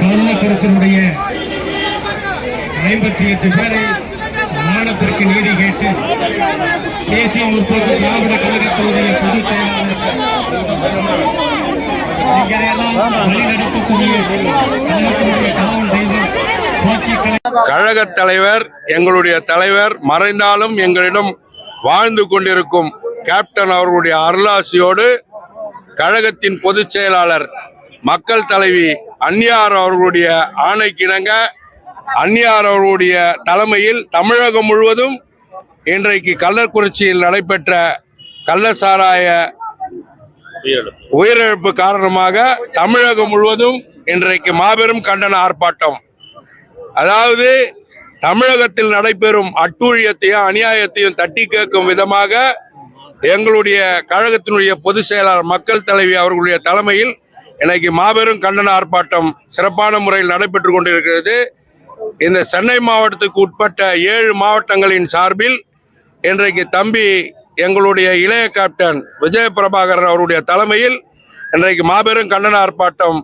கள்ளக்குறிச்சியினுடைய ஐம்பத்தி எட்டு பேரை மானத்திற்கு நீதி கேட்டு தேசிய முற்போக்கு திராவிட கழக கழகத்தினுடைய பொதுச் செயலாளர் எங்களையெல்லாம் தலைவர் எங்களுடைய தலைவர் மறைந்தாலும் எங்களிடம் வாழ்ந்து கொண்டிருக்கும் கேப்டன் அவர்களுடைய அருளாசியோடு கழகத்தின் பொதுச் செயலாளர் மக்கள் தலைவி அந்நியார் அவர்களுடைய ஆணைக்கிணங்க அந்நியார் அவருடைய தலைமையில் தமிழகம் முழுவதும் இன்றைக்கு கள்ளக்குறிச்சியில் நடைபெற்ற கள்ளசாராய உயிரிழப்பு காரணமாக தமிழகம் முழுவதும் இன்றைக்கு மாபெரும் கண்டன ஆர்ப்பாட்டம். அதாவது தமிழகத்தில் நடைபெறும் அட்டூழியத்தையும் அநியாயத்தையும் தட்டி கேட்கும் விதமாக எங்களுடைய கழகத்தினுடைய பொதுச் செயலாளர் மக்கள் தலைவி அவர்களுடைய தலைமையில் இன்னைக்கு மாபெரும் கண்டன ஆர்ப்பாட்டம் சிறப்பான முறையில் நடைபெற்று கொண்டிருக்கிறது. இந்த சென்னை மாவட்டத்துக்கு உட்பட்ட ஏழு மாவட்டங்களின் சார்பில் இன்றைக்கு தம்பி எங்களுடைய இளைய கேப்டன் விஜய பிரபாகரன் அவருடைய தலைமையில் இன்றைக்கு மாபெரும் கண்டன ஆர்ப்பாட்டம்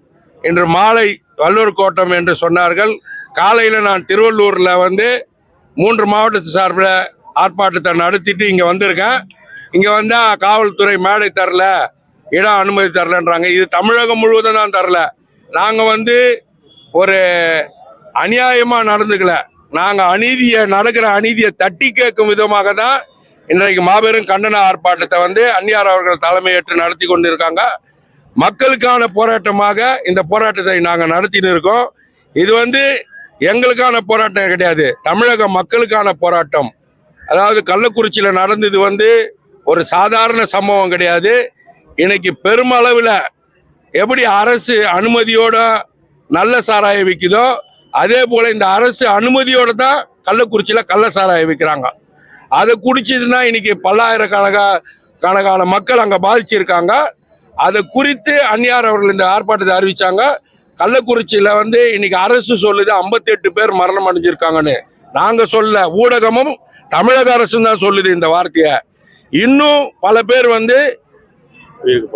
இன்று மாலை வல்லூர் கோட்டம் என்று சொன்னார்கள். காலையில் நான் திருவள்ளூரில் வந்து மூன்று மாவட்டத்து சார்பில் ஆர்ப்பாட்டத்தை நடத்திட்டு இங்கே வந்திருக்கேன். இங்கே வந்தால் காவல்துறை மேடை தரல இடம் அனுமதி தரலன்றாங்க. இது தமிழகம் முழுவதும் தான் தரல. நாங்கள் வந்து ஒரு அநியாயமாக நடந்துக்கல. நாங்கள் அநீதியை நடக்கிற அநீதியை தட்டி கேட்கும் விதமாக தான் இன்றைக்கு மாபெரும் கண்டன ஆர்ப்பாட்டத்தை வந்து அந்நியார் அவர்கள் தலைமையேற்று நடத்தி கொண்டிருக்காங்க. மக்களுக்கான போராட்டமாக இந்த போராட்டத்தை நாங்கள் நடத்தின்னு இருக்கோம். இது வந்து எங்களுக்கான போராட்டம் கிடையாது. தமிழக மக்களுக்கான போராட்டம். அதாவது கள்ளக்குறிச்சியில் நடந்தது வந்து ஒரு சாதாரண சம்பவம் கிடையாது. இன்னைக்கு பெருமளவில் எப்படி அரசு அனுமதியோட நல்ல சாராயம் விற்குதோ அதே போல இந்த அரசு அனுமதியோட தான் கள்ளக்குறிச்சியில் கள்ள சாராயம் விற்கிறாங்க அதை குடிச்சதுன்னா இன்னைக்கு பல்லாயிரக்கணக்க கணக்கான மக்கள் அங்கே பாதிச்சிருக்காங்க. அதை குறித்து அந்நியார் அவர்கள் இந்த ஆர்ப்பாட்டத்தை அறிவிச்சாங்க. கள்ளக்குறிச்சியில் வந்து இன்னைக்கு அரசு சொல்லுது 58 பேர் மரணம் அடைஞ்சிருக்காங்கன்னு. நாங்கள் சொல்ல ஊடகமும் தமிழக அரசும் தான் சொல்லுது இந்த வார்த்தையை. இன்னும் பல பேர் வந்து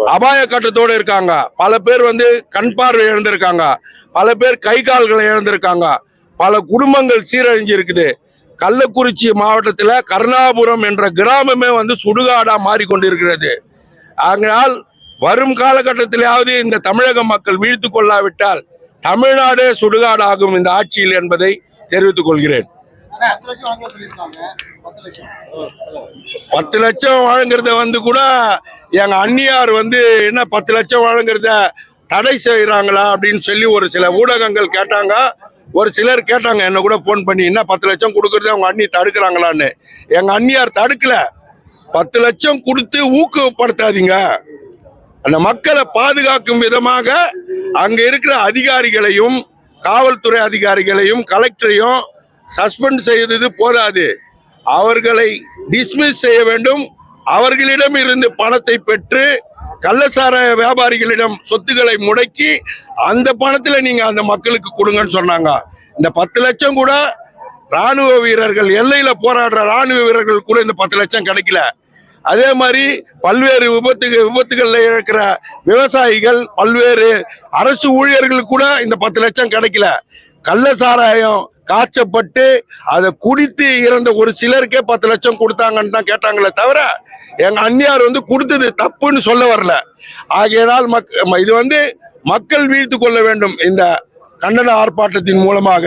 அபாய கட்டத்தோடு இருக்காங்க. பல பேர் வந்து கண் பார்வை இழந்திருக்காங்க. பல பேர் கை கால்களை இழந்திருக்காங்க. பல குடும்பங்கள் சீரழிஞ்சு இருக்குது. கள்ளக்குறிச்சி மாவட்டத்தில் கருணாபுரம் என்ற கிராமமே வந்து சுடுகாடாக மாறிக்கொண்டிருக்கிறது. ஆகையால் வரும் காலகட்டத்திலாவது இந்த தமிழக மக்கள் வீழ்த்து கொள்ளாவிட்டால் தமிழ்நாடே சுடுகாடாகும் இந்த ஆட்சியில் என்பதை தெரிவித்துக் கொள்கிறேன். பத்து லட்சம் வழங்குறத வந்து கூட எங்க அந்நியார் வந்து என்ன பத்து லட்சம் வழங்குறத தடை செய்யறாங்களா அப்படின்னு சொல்லி ஒரு சில ஊடகங்கள் கேட்டாங்க. ஒரு சிலர் கேட்டாங்க என்ன கூட ஃபோன் பண்ணி என்ன பத்து லட்சம் கொடுக்கறத அவங்க அண்ணி தடுக்கிறாங்களான்னு? எங்க அண்ணியார் தடுக்கல. பத்து லட்சம் கொடுத்து ஊக்கப்படுத்தாதீங்க. அந்த மக்களை பாதுகாக்கும் விதமாக அங்க இருக்கிற அதிகாரிகளையும் காவல்துறை அதிகாரிகளையும் கலெக்டரையும் சஸ்பெண்ட் செய்தது போதாது. அவர்களை டிஸ்மிஸ் செய்ய வேண்டும். அவர்களிடம் இருந்து பணத்தை பெற்று கள்ளசார வியாபாரிகளிடம் சொத்துக்களை முடக்கி அந்த பணத்தில் நீங்கள் அந்த மக்களுக்கு கொடுங்கன்னு சொன்னாங்க. இந்த பத்து லட்சம் கூட ராணுவ வீரர்கள் எல்லையில் போராடுற ராணுவ வீரர்கள் கூட இந்த பத்து லட்சம் கிடைக்கல. அதே மாதிரி பல்வேறு விபத்து விபத்துகளில் இருக்கிற விவசாயிகள் பல்வேறு அரசு ஊழியர்களுக்கு கூட இந்த பத்து லட்சம் கிடைக்கல. கள்ள சாராயம் காய்ச்சப்பட்டு அதை குடித்து இறந்த ஒரு சிலருக்கே பத்து லட்சம் கொடுத்தாங்கன்னு தான் கேட்டாங்களே தவிர எங்க அந்நியார் வந்து கொடுத்தது தப்புன்னு சொல்ல வரல. ஆகையினால் மக் இது வந்து மக்கள் வீழ்த்து கொள்ள வேண்டும் இந்த கண்டன ஆர்ப்பாட்டத்தின் மூலமாக.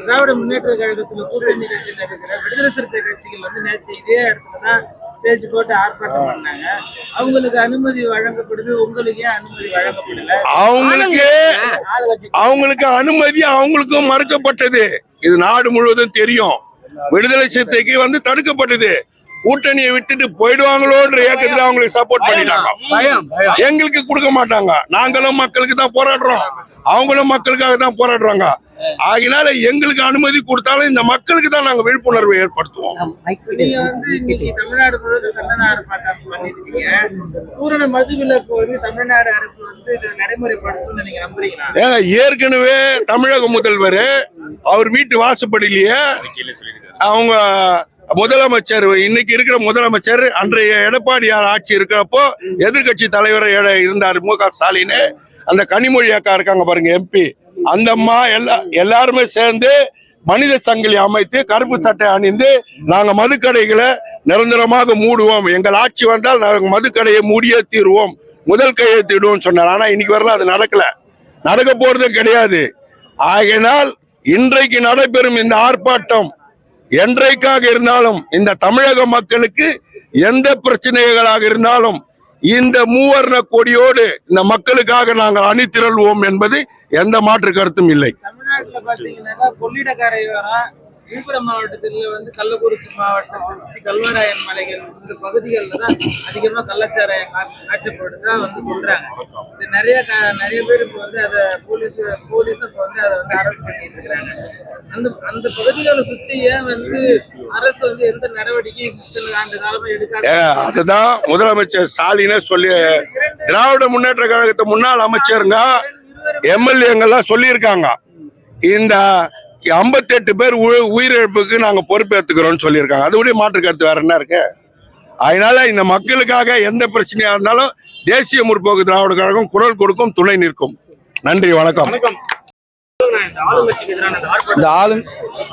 திராவிட முன்னேற்ற கழகத்தில் கூட்டணி கட்சியில் இருக்கிற விடுதலை சிறுத்தை கட்சிகள் வந்து நேற்று இதே இடத்துல தான் ஸ்டேஜ் போட்டு ஆர்ப்பாட்டம் பண்ணாங்க. அவங்களுக்கு அனுமதி வழங்கப்படுது. உங்களுக்கு ஏன் அனுமதி வழங்கப்படல? அவங்களுக்கு அவங்களுக்கு அனுமதி அவங்களுக்கும் மறுக்கப்பட்டது. இது நாடு முழுவதும் தெரியும். விடுதலை சிறுத்தைக்கு வந்து தடுக்கப்பட்டது. கூட்டணியை விட்டுட்டு போயிடுவாங்களோன்ற இயக்கத்துல அவங்களுக்கு சப்போர்ட் பண்ணிட்டாங்க. எங்களுக்கு கொடுக்க மாட்டாங்க. நாங்களும் மக்களுக்கு தான் போராடுறோம். அவங்களும் மக்களுக்காக தான் போராடுறாங்க. ஆகினால எங்களுக்கு அனுமதி கொடுத்தாலும் இந்த மக்களுக்கு தான் நாங்க விழிப்புணர்வு ஏற்படுத்துவோம். நீங்க வந்து மதுவிலக்கு வந்து தமிழ்நாடு அரசு வந்து இதை நடைமுறைப்படுத்தும்னு நீங்க நம்புறீங்களா? ஏங்க ஏற்கனவே தமிழக முதல்வர் அவர் வீட்டு வாசப்படியிலேயே அவங்க முதலமைச்சர் இன்னைக்கு இருக்கிற முதலமைச்சர் அன்றைய எடப்பாடியார் ஆட்சி இருக்கிறப்போ எதிர்க்கட்சி தலைவர் இருந்தார் மு க ஸ்டாலின். அந்த கனிமொழி அக்கா இருக்காங்க பாருங்க எம்பி. அந்த அம்மா எல்லா எல்லாருமே சேர்ந்து மனித சங்கிலி அமைத்து கருப்பு சட்டை அணிந்து நாங்க மதுக்கடைகளை நிரந்தரமாக மூடுவோம். எங்கள் ஆட்சி வந்தால் நாங்கள் மதுக்கடையை மூடியே தீருவோம். முதல் கையெழுத்திடுவோம் சொன்னார். ஆனா இன்னைக்கு வரல அது நடக்கல. நடக்க போறதும் கிடையாது. ஆகையினால் இன்றைக்கு நடைபெறும் இந்த ஆர்ப்பாட்டம் என்றைக்காக இருந்தாலும் இந்த தமிழக மக்களுக்கு எந்த பிரச்சனைகளாக இருந்தாலும் இந்த மூவர்ண கொடியோடு இந்த மக்களுக்காக நாங்கள் அணிதிரள்வோம் என்பது எந்த மாற்று கருத்தும் இல்லை. தமிழ்நாட்டுல பாத்தீங்கன்னாக்கா விழுப்புரம் மாவட்டத்தில் வந்து கள்ளக்குறிச்சி மாவட்டம் சுற்றி கல்வராயன் மலைகள் இந்த பகுதிகளில் தான் அதிகமாக கள்ளச்சாராயம் கா- காய்ச்சப்படுதா வந்து சொல்கிறாங்க இது நிறைய க- நிறைய பேர் இப்போ வந்து அதை போலீஸ் போலீஸ் இப்போ வந்து அதை வந்து அரெஸ்ட் பண்ணிட்டு இருக்கிறாங்க அந்த அந்த பகுதிகளை சுற்றி ஏன் வந்து அரசு வந்து எந்த நடவடிக்கையும் இத்தனை ஆண்டு காலமாக எடுக்காத? அதுதான் முதலமைச்சர் ஸ்டாலினே சொல்லி திராவிட முன்னேற்ற கழகத்தை முன்னாள் அமைச்சருங்க எம்எல்ஏங்கெல்லாம் சொல்லியிருக்காங்க. இந்த 58 பேர் உ- உயிரிழப்புக்கு நாங்க பொறுப்பேற்றுக்கிறோம்னு சொல்லியிருக்காங்க. அது கூட மாற்று கருத்து வேற என்ன இருக்கு? அதனால இந்த மக்களுக்காக எந்த பிரச்சனையா இருந்தாலும் தேசிய முற்போக்கு திராவிட கழகம் குரல் கொடுக்கும் துணை நிற்கும். நன்றி வணக்கம். இந்த ஆளு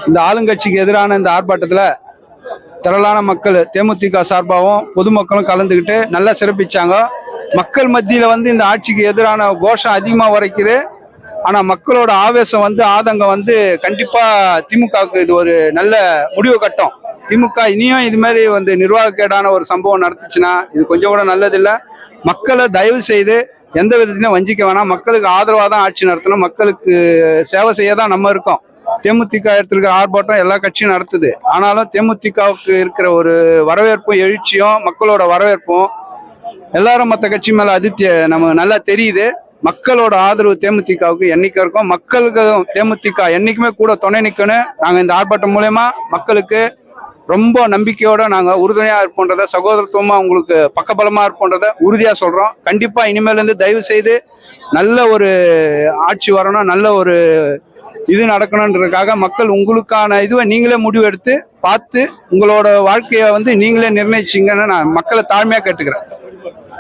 இந்த ஆளுங்கட்சிக்கு எதிரான இந்த ஆர்ப்பாட்டத்தில் திரளான மக்கள் தேமுதிக சார்பாகவும் பொதுமக்களும் கலந்துக்கிட்டு நல்லா சிறப்பிச்சாங்க. மக்கள் மத்தியில் வந்து இந்த ஆட்சிக்கு எதிரான கோஷம் அதிகமாக உரைக்குது. ஆனால் மக்களோட ஆவேசம் வந்து ஆதங்கம் வந்து கண்டிப்பாக திமுகவுக்கு இது ஒரு நல்ல முடிவு கட்டம். திமுக இனியும் இது மாதிரி வந்து நிர்வாகக்கேடான ஒரு சம்பவம் நடத்துச்சுன்னா இது கொஞ்சம் கூட நல்லதில்லை. மக்களை தயவு செய்து எந்த விதத்திலையும் வஞ்சிக்க வேணாம். மக்களுக்கு ஆதரவாக தான் ஆட்சி நடத்தணும். மக்களுக்கு சேவை செய்ய தான் நம்ம இருக்கோம். தேமுதிக எடுத்திருக்கிற ஆர்ப்பாட்டம் எல்லா கட்சியும் நடத்துது. ஆனாலும் தேமுதிகவுக்கு இருக்கிற ஒரு வரவேற்பும் எழுச்சியும் மக்களோட வரவேற்பும் எல்லாரும் மற்ற கட்சி மேலே அதிருப்தியை நம்ம நல்லா தெரியுது. மக்களோட ஆதரவு தேமுதிகவுக்கு என்னைக்கு இருக்கும். மக்களுக்கு தேமுதிக என்னைக்குமே கூட துணை நிற்கணும் நாங்கள் இந்த ஆர்ப்பாட்டம் மூலயமா மக்களுக்கு ரொம்ப நம்பிக்கையோட நாங்கள் உறுதுணையாக இருப்போன்றத சகோதரத்துவமாக உங்களுக்கு பக்கபலமாக இருப்போன்றத உறுதியாக சொல்கிறோம் கண்டிப்பாக இனிமேலேருந்து தயவு செய்து நல்ல ஒரு ஆட்சி வரணும் நல்ல ஒரு இது நடக்கணுன்றதுக்காக மக்கள் உங்களுக்கான இதுவை நீங்களே முடிவெடுத்து பார்த்து உங்களோட வாழ்க்கையை வந்து நீங்களே நிர்ணயிச்சிங்கன்னு நான் மக்களை தாழ்மையாக கேட்டுக்கிறேன்.